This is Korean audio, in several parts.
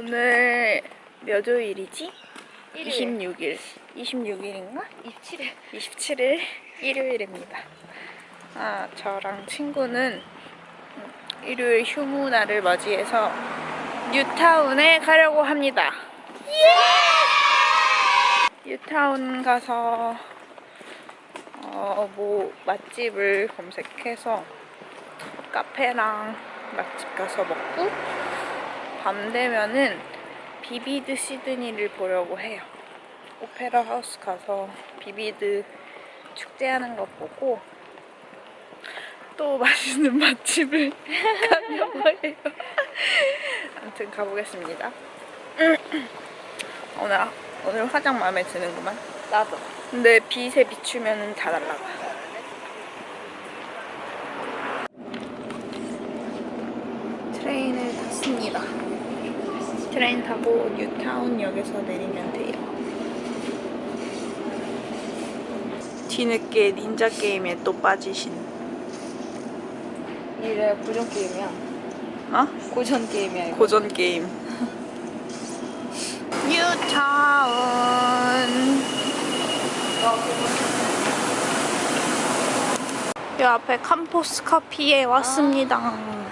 오늘 몇 요일이지? 26일. 26일인가? 27일. 27일 일요일입니다. 아, 저랑 친구는 음, 일요일 휴무 날을 맞이해서 뉴타운에 가려고 합니다. 뉴타운 가서 어, 뭐 맛집을 검색해서 카페랑 맛집 가서 먹고 밤 되면은 비비드 시드니를 보려고 해요. 오페라 하우스 가서 비비드 축제하는 거 보고 또 맛있는 맛집을 가려고 해요. 아무튼 가보겠습니다. 오늘 오늘 화장 마음에 드는구만. 나도. 근데 빛에 비추면 다 날라가. 트레인을 탔습니다. 트레인 타고 뉴타운역에서 내리면 돼요. 뒤늦게 닌자 게임에 또 빠지신. 이래 고전 게임이야. 어? 고전 게임이야 이거. 고전 게임. 뉴타운. 이 앞에 캄포스 커피에 왔습니다. Uh,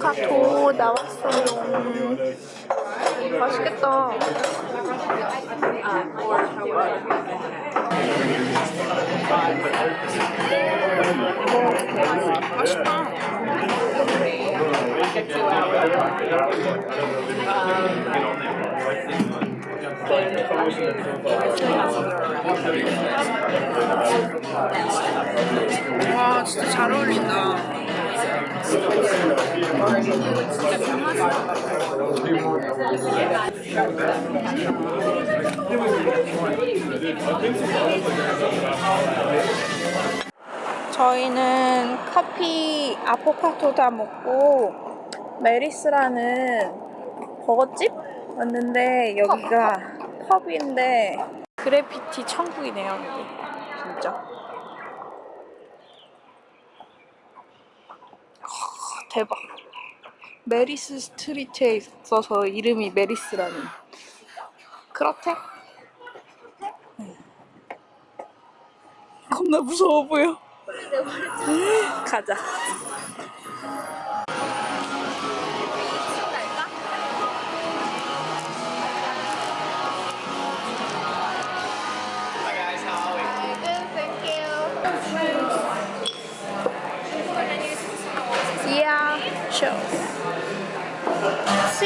아보카도 나왔어요. 맛있겠다. 맛있다. 와 진짜 잘 어울린다. 저희는 커피 아포카토 다 먹고 메리스라는 버거집 왔는데 여기가 펍인데 그래피티 천국이네요 여기. 진짜. 아, 대박 메리스 스트리트에 있어서 이름이 메리스라는 그렇대? 네. 겁나 무서워 보여 가자.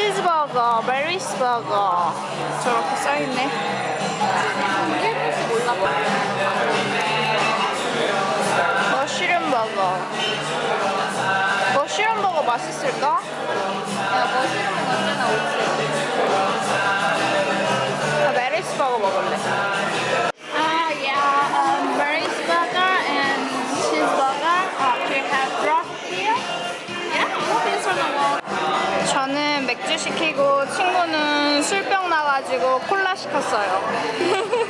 치즈버거, 메리스버거 저렇게 써있네. 머쉬룸 버거. 머쉬룸 버거 맛있을까? 야 머시룸은 언제나 오지. 나 메리스 버거 먹을래. 맥주 시키고 친구는 술병 나가지고 콜라 시켰어요.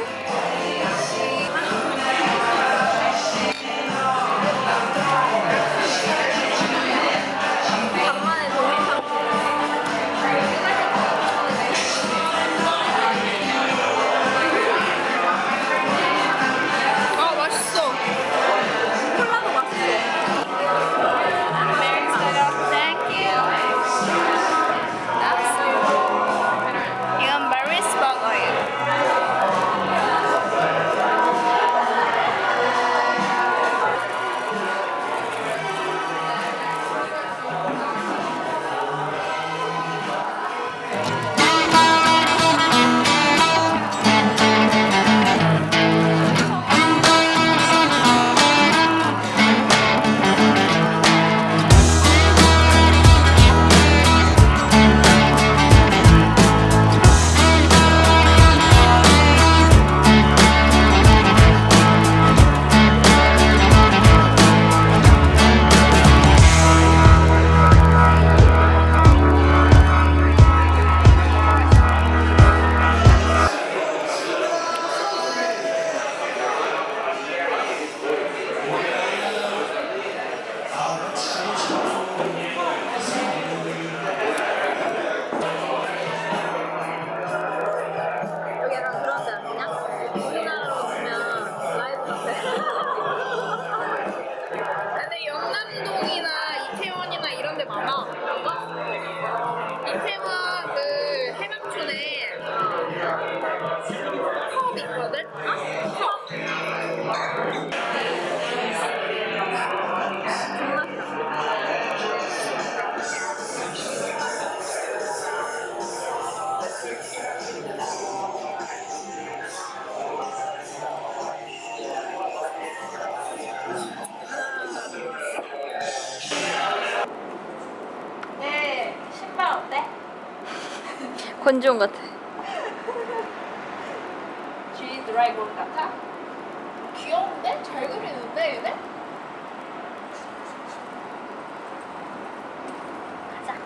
권지용 같아. G 드라이버 같아? 귀여운데? 잘 그리는데 얘네? 가자.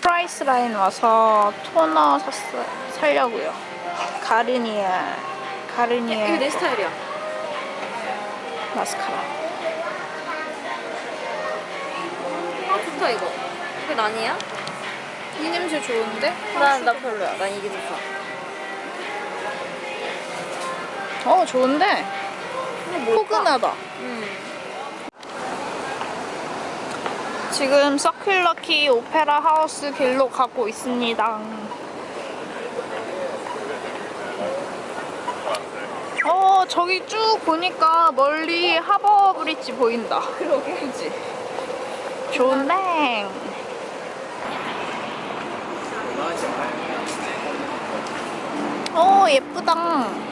프라이스 라인 와서 토너 샀어 살려고요. 가르니아 가르니아 이거 내 스타일이야. 마스카라. 아 좋다 이거. 이거 난이야? 이 냄새 좋은데? 난 나 별로야. 난 이게 좋다. 어 좋은데? 포근하다. 음. 지금 서큘러키 오페라 하우스 길로 가고 있습니다. 어 저기 쭉 보니까 멀리 하버 브릿지 보인다. 그러게. 그지? 좋은데. 어 예쁘다.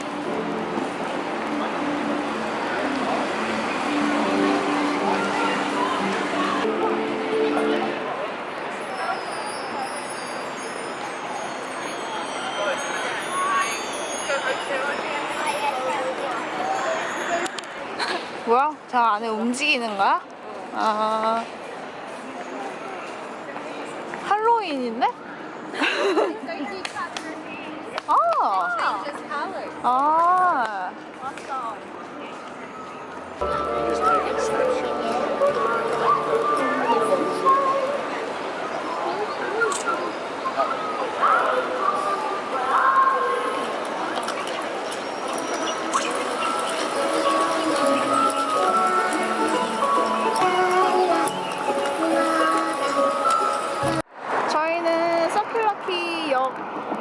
저 안에 움직이는 거야? 아. 할로윈인데? 아. 아.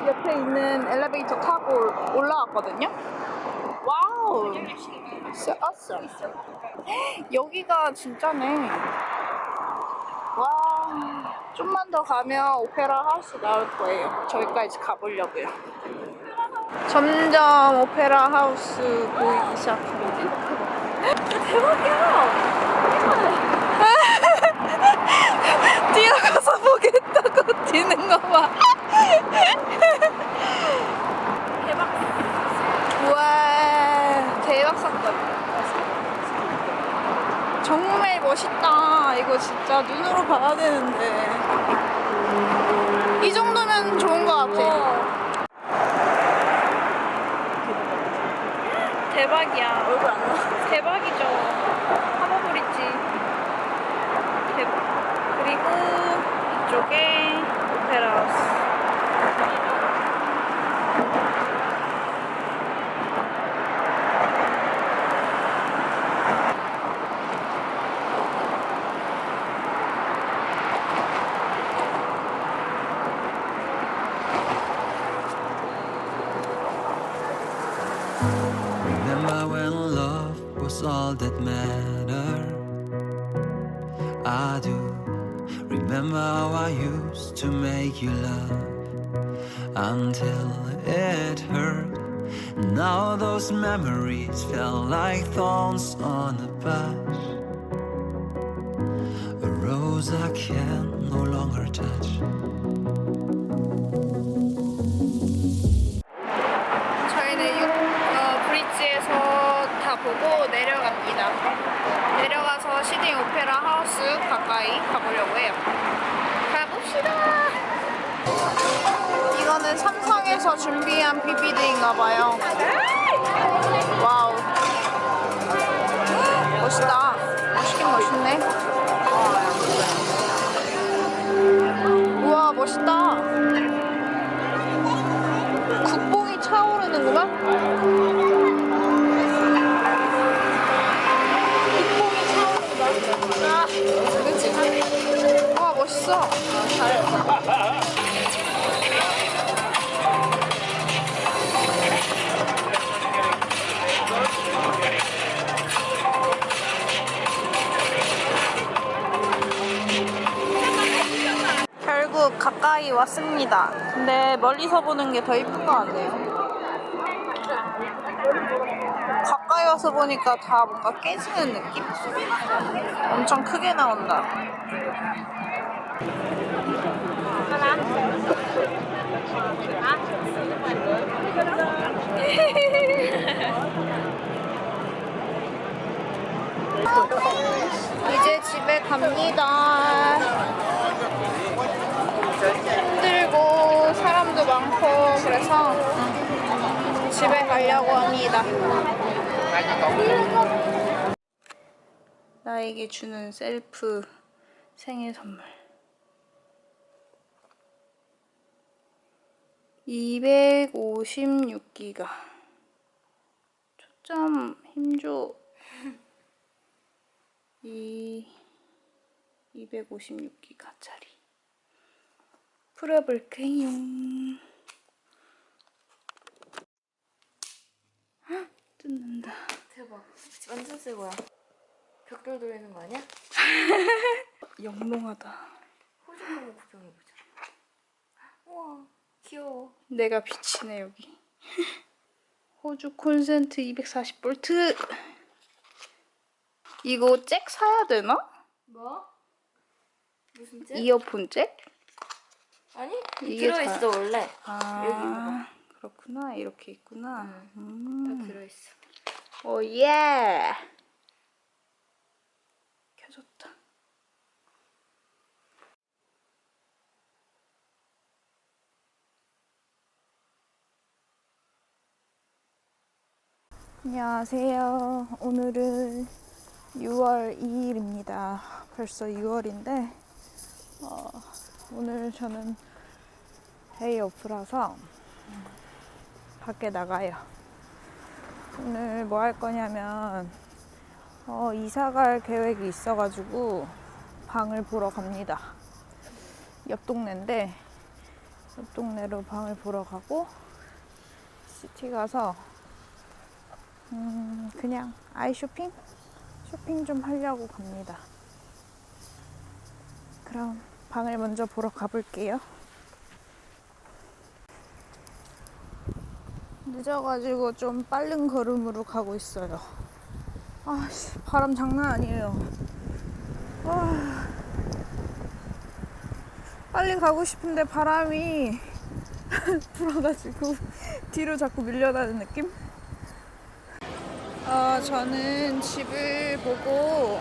옆에 있는 엘리베이터 타고 올라왔거든요. 와우. So awesome. 여기가 진짜네. 와. 좀만 더 가면 오페라 하우스 나올 거예요. 저기까지 가보려고요. 점점 오페라 하우스 보이기 시작합니다. 뛰어가서 보겠다고 뛰는 거 봐. 대박. 우와, 대박 사건. 정말 멋있다. 이거 진짜 눈으로 봐야 되는데. 이 정도면 좋은 것 같아. 대박이야. 얼굴 안 나와. 대박이죠. 하버브릿지. 대박. 그리고 이쪽에 오페라 Now those memories felt like thorns on a bush. A rose I can no longer touch. 저희는 육, 어, 브릿지에서 다 보고 내려갑니다. 내려가서 시드니 오페라 하우스 가까이 가보려고 해요. 가봅시다. 이거는 삼성에서 준비한 비비드인가 봐요. 가까이 왔습니다. 근데 멀리서 보는 게 더 이쁜 것 같네요. 가까이 와서 보니까 다 뭔가 깨지는 느낌? 엄청 크게 나온다. 이제 집에 갑니다. 힘들고 사람도 그래서 집에 가려고 합니다. 나에게 주는 셀프 생일 선물. 256기가. 초점 힘줘. 이 256기가짜리. 풀어볼게요. 뜯는다. 대박. 완전 새 거야. 벽돌 돌리는 거 아니야? 영롱하다. 호주 한번 구경해보자. 우와, 귀여워. 내가 비치네 여기. 호주 콘센트 240볼트. 이거 잭 사야 되나? 뭐? 무슨 책? 이어폰 잭? 아니, 이게 들어있어, 원래. 아 여기 그렇구나 이렇게 있구나. 다 음. 들어있어. 오 예. 켜졌다. 안녕하세요. 오늘은 6월 2일입니다. 벌써 6월인데 어, 오늘 저는 데이 오프라서 밖에 나가요. 오늘 뭐 할 거냐면 어, 이사 갈 계획이 있어가지고 방을 보러 갑니다. 옆 동네인데 옆 동네로 방을 보러 가고 시티 가서 음, 그냥 아이 쇼핑 쇼핑 좀 하려고 갑니다. 그럼 방을 먼저 보러 가볼게요. 늦어가지고 좀 빠른 걸음으로 가고 있어요. 아, 씨, 바람 장난 아니에요. 아, 빨리 가고 싶은데 바람이 불어가지고 뒤로 자꾸 밀려나는 느낌? 어, 저는 집을 보고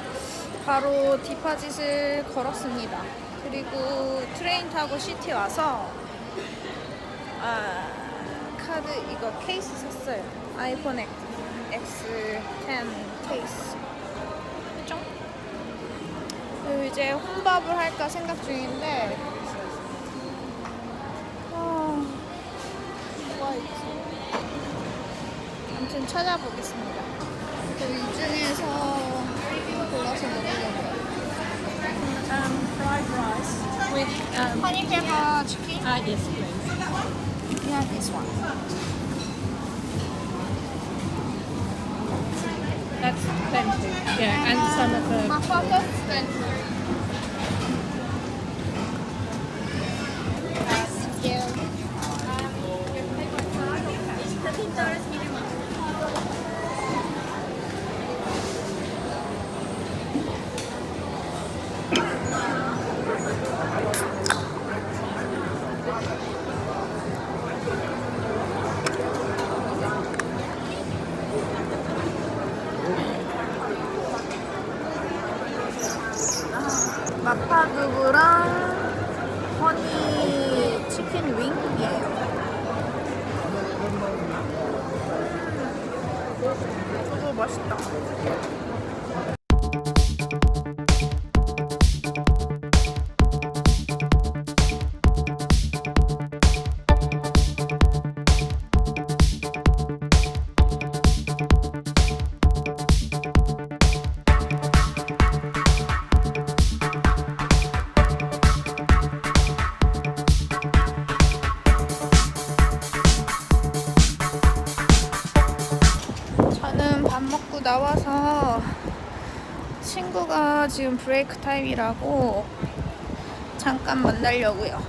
바로 디파짓을 걸었습니다. 그리고 트레인 타고 시티 와서 아, 카드 이거 케이스 샀어요. 아이폰 X, X10 케이스. 그죠? 그리고 이제 혼밥을 할까 생각 중인데 아, 뭐가 있지? 아무튼 찾아보겠습니다. 그이 중에서 골라서 먹으려고요. Um, fried rice with um, 페퍼 치킨? uh, yes, please. This one. That's plenty. Yeah, and some of uh, the My pocket's been 마파두부랑 허니 치킨 윙이에요. 저도 맛있다. 지금 브레이크 타임이라고 잠깐 만나려고요.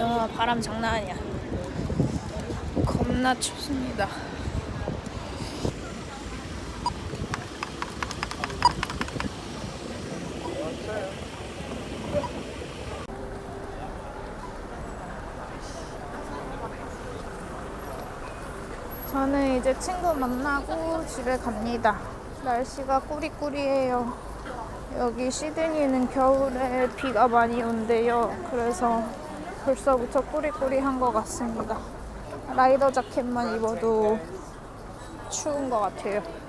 와, 바람 장난 아니야. 겁나 춥습니다. 저는 이제 친구 만나고 집에 갑니다. 날씨가 꾸리꾸리해요. 여기 시드니는 겨울에 비가 많이 온대요. 그래서 벌써부터 꾸리꾸리한 것 같습니다. 라이더 자켓만 입어도 추운 것 같아요.